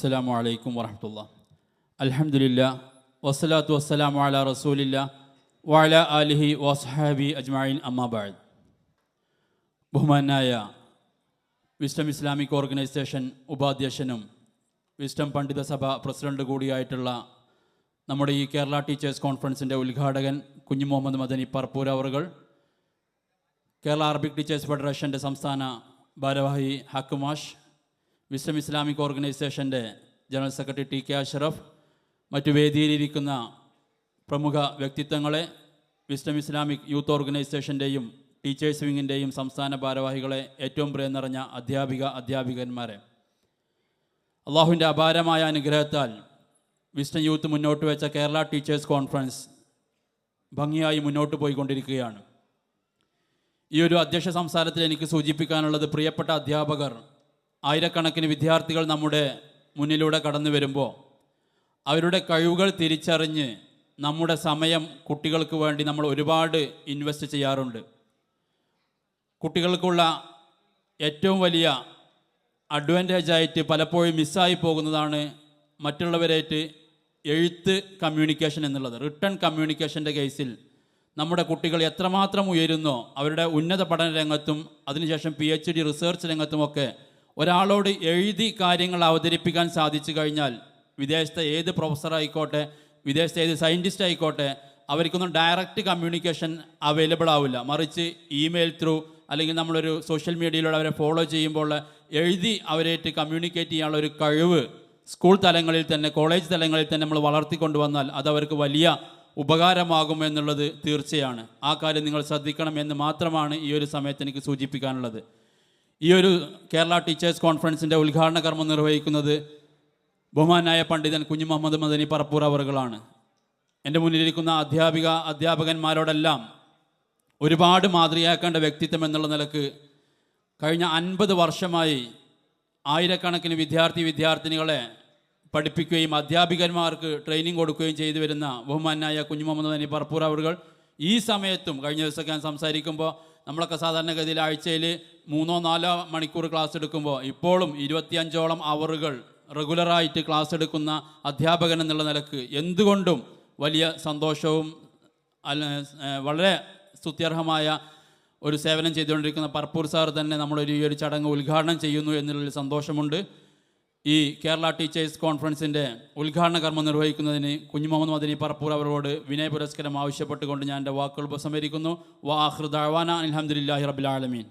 അസ്സലാമു അലൈക്കും വറഹമത്തുള്ള. അലഹമില്ല വസ്സലാത്തു വസ്സലാമു അല റസൂലില്ല വാല അലിഹി വസ്ഹാബി അജ്മായിൻ അമ്മാബാദ് ബഹുമാനായ വിസ്റ്റം ഇസ്ലാമിക് ഓർഗനൈസേഷൻ ഉപാധ്യക്ഷനും വിസ്റ്റം പണ്ഡിത സഭ പ്രസിഡന്റ് കൂടിയായിട്ടുള്ള നമ്മുടെ ഈ കേരള ടീച്ചേഴ്സ് കോൺഫറൻസിന്റെ ഉദ്ഘാടകൻ കുഞ്ഞു മുഹമ്മദ് മദനി പർപ്പൂർ അവറുകൾ കേരള അറബിക് ടീച്ചേഴ്സ് ഫെഡറേഷന്റെ സംസ്ഥാന ഭാരവാഹി ഹക്കുമാഷ് വിസ്ലം ഇസ്ലാമിക് ഓർഗനൈസേഷന്റെ general secretary T K Ashraf മറ്റു വേദിയിലിരിക്കുന്ന പ്രമുഖ വ്യക്തിത്വങ്ങളെ വിസ്ലം ഇസ്ലാമിക് യൂത്ത് ഓർഗനൈസേഷന്റെയും ടീച്ചേഴ്സ് വിങ്ങിന്റെയും സംസ്ഥാന ഭാരവാഹികളെ ഏറ്റവും പ്രിയം നിറഞ്ഞ അധ്യാപിക അധ്യാപികന്മാരെ. അള്ളാഹുവിന്റെ അപാരമായ അനുഗ്രഹത്താൽ വിസ്ലം യൂത്ത് മുന്നോട്ട് വെച്ച കേരള ടീച്ചേഴ്സ് കോൺഫറൻസ് ഭംഗിയായി മുന്നോട്ട് പോയിക്കൊണ്ടിരിക്കുകയാണ്. ഈ ഒരു അധ്യക്ഷ സംസാരത്തിൽ എനിക്ക് സൂചിപ്പിക്കാനുള്ളത് പ്രിയപ്പെട്ട അധ്യാപകർ ആയിരക്കണക്കിന് വിദ്യാർത്ഥികൾ നമ്മുടെ മുന്നിലൂടെ കടന്നു വരുമ്പോൾ അവരുടെ കഴിവുകൾ തിരിച്ചറിഞ്ഞ് നമ്മുടെ സമയം കുട്ടികൾക്ക് വേണ്ടി നമ്മൾ ഒരുപാട് ഇൻവെസ്റ്റ് ചെയ്യാറുണ്ട്. കുട്ടികൾക്കുള്ള ഏറ്റവും വലിയ അഡ്വാന്റേജ് ആയിട്ട് പലപ്പോഴും മിസ്സായി പോകുന്നതാണ് മറ്റുള്ളവരായിട്ട് എഴുത്ത് കമ്മ്യൂണിക്കേഷൻ എന്നുള്ളത്. റിട്ടേൺ കമ്മ്യൂണിക്കേഷന്റെ കേസിൽ നമ്മുടെ കുട്ടികൾ എത്രമാത്രം ഉയരുന്നോ അവരുടെ ഉന്നത പഠന രംഗത്തും അതിനുശേഷം പി എച്ച് ഡി റിസർച്ച് രംഗത്തുമൊക്കെ ഒരാളോട് എഴുതി കാര്യങ്ങൾ അവതരിപ്പിക്കാൻ സാധിച്ചു കഴിഞ്ഞാൽ വിദേശത്തെ ഏത് പ്രൊഫസർ ആയിക്കോട്ടെ വിദേശത്തെ ഏത് സയന്റിസ്റ്റ് ആയിക്കോട്ടെ അവർക്കൊന്നും ഡയറക്റ്റ് കമ്മ്യൂണിക്കേഷൻ അവൈലബിൾ ആവില്ല. മറിച്ച് ഇമെയിൽ ത്രൂ അല്ലെങ്കിൽ നമ്മളൊരു സോഷ്യൽ മീഡിയയിലൂടെ അവരെ ഫോളോ ചെയ്യുമ്പോൾ എഴുതി അവരായിട്ട് കമ്മ്യൂണിക്കേറ്റ് ചെയ്യാനുള്ള ഒരു കഴിവ് സ്കൂൾ തലങ്ങളിൽ തന്നെ കോളേജ് തലങ്ങളിൽ തന്നെ നമ്മൾ വളർത്തിക്കൊണ്ടുവന്നാൽ അത് അവർക്ക് വലിയ ഉപകാരമാകും എന്നുള്ളത് തീർച്ചയാണ്. ആ കാര്യം നിങ്ങൾ ശ്രദ്ധിക്കണം എന്ന് മാത്രമാണ് ഈ ഒരു സമയത്ത് എനിക്ക് സൂചിപ്പിക്കാനുള്ളത്. ഈ ഒരു കേരള ടീച്ചേഴ്സ് കോൺഫറൻസിന്റെ ഉദ്ഘാടന കർമ്മം നിർവഹിക്കുന്നത് ബഹുമാനായ പണ്ഡിതൻ കുഞ്ഞു മുഹമ്മദ് മദനി പറപ്പൂർ അവറുകളാണ്. എന്റെ മുന്നിലിരിക്കുന്ന അധ്യാപിക അധ്യാപകന്മാരോടെല്ലാം ഒരുപാട് മാതൃകയാക്കേണ്ട വ്യക്തിത്വം എന്നുള്ള നിലയ്ക്ക് കഴിഞ്ഞ അൻപത് വർഷമായി ആയിരക്കണക്കിന് വിദ്യാർത്ഥി വിദ്യാർത്ഥിനികളെ പഠിപ്പിക്കുകയും അധ്യാപികന്മാർക്ക് ട്രെയിനിങ് കൊടുക്കുകയും ചെയ്തു വരുന്ന ബഹുമാനായ കുഞ്ഞു മുഹമ്മദ് മദനി പറപ്പൂർ അവറുകൾ ഈ സമയത്തും കഴിഞ്ഞ ദിവസമൊക്കെ ഞാൻ സംസാരിക്കുമ്പോൾ നമ്മളൊക്കെ സാധാരണഗതിയിൽ ആഴ്ചയിൽ മൂന്നോ നാലോ മണിക്കൂർ ക്ലാസ് എടുക്കുമ്പോൾ ഇപ്പോഴും ഇരുപത്തിയഞ്ചോളം അവറുകൾ റെഗുലറായിട്ട് ക്ലാസ് എടുക്കുന്ന അധ്യാപകൻ എന്നുള്ള നിലയ്ക്ക് എന്തുകൊണ്ടും വലിയ സന്തോഷവും വളരെ സ്തുത്യർഹമായ ഒരു സേവനം ചെയ്തുകൊണ്ടിരിക്കുന്ന പർപ്പൂർ സാർ തന്നെ നമ്മളൊരു ഈ ഒരു ചടങ്ങ് ഉദ്ഘാടനം ചെയ്യുന്നു എന്നുള്ളൊരു സന്തോഷമുണ്ട്. ഈ കേരള ടീച്ചേഴ്സ് കോൺഫറൻസിന്റെ ഉദ്ഘാടന കർമ്മം നിർവഹിക്കുന്നതിന് കുഞ്ഞുമുഹമ്മദ് മദനി പറപ്പൂർ അവരോട് വിനയ പുരസ്കാരം ആവശ്യപ്പെട്ടുകൊണ്ട് ഞാൻ എന്റെ വാക്കുകൾ ഉപസംഹരിക്കുന്നു. വാഹൃദാന അലഹമുല്ലാഹി റബിലാലമീൻ